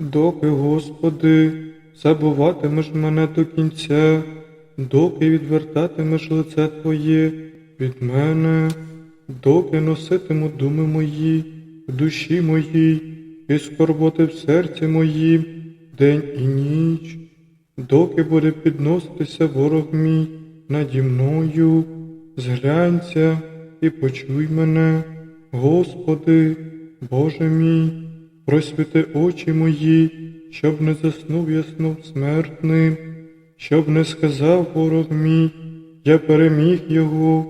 Доки, Господи, забуватимеш мене до кінця, доки відвертатимеш лице Твоє від мене, доки носитиму думи мої в душі моїй і скорботи в серці моїм день і ніч, доки буде підноситися ворог мій наді мною, зглянься і почуй мене, Господи, Боже мій, просвіти очі мої, щоб не заснув я сном смертним, щоб не сказав ворог мій, я переміг його,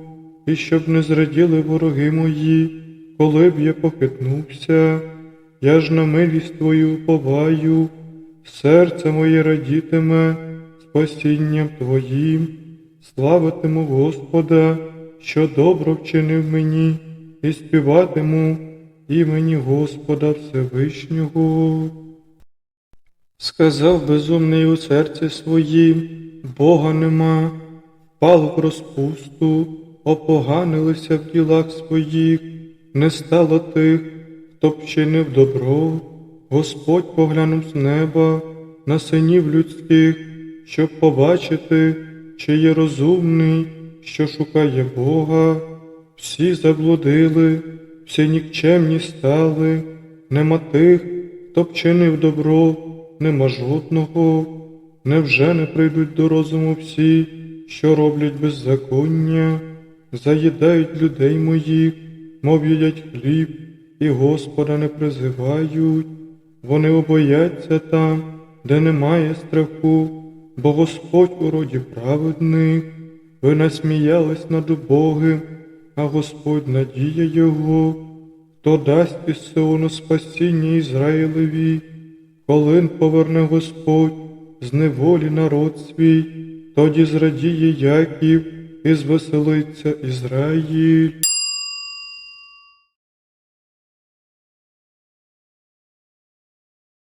і щоб не зраділи вороги мої, коли б я похитнувся, я ж на милість Твою уповаю, серце моє радітиме спасінням Твоїм, славитиму Господа, що добро вчинив мені, і співатиму імені Господа Всевишнього. Сказав безумний у серці своїм, Бога нема, впав в розпусту, опоганилися в ділах своїх, не стало тих, хто б чинив добро, Господь поглянув з неба на синів людських, щоб побачити, чи є розумний, що шукає Бога. Всі заблудили, всі нікчемні стали, нема тих, хто б чинив добро, нема жодного. Невже не прийдуть до розуму всі, що роблять беззаконня, заїдають людей моїх, мов їдять хліб, і Господа не призивають. Вони обояться там, де немає страху, бо Господь у роді праведних. Ви насміялись над убогим, а Господь надія його, хто дасть із Сеону спасіння Ізраїлеві, коли поверне Господь з неволі народ свій, тоді зрадіє Яків і звеселиться Ізраїль.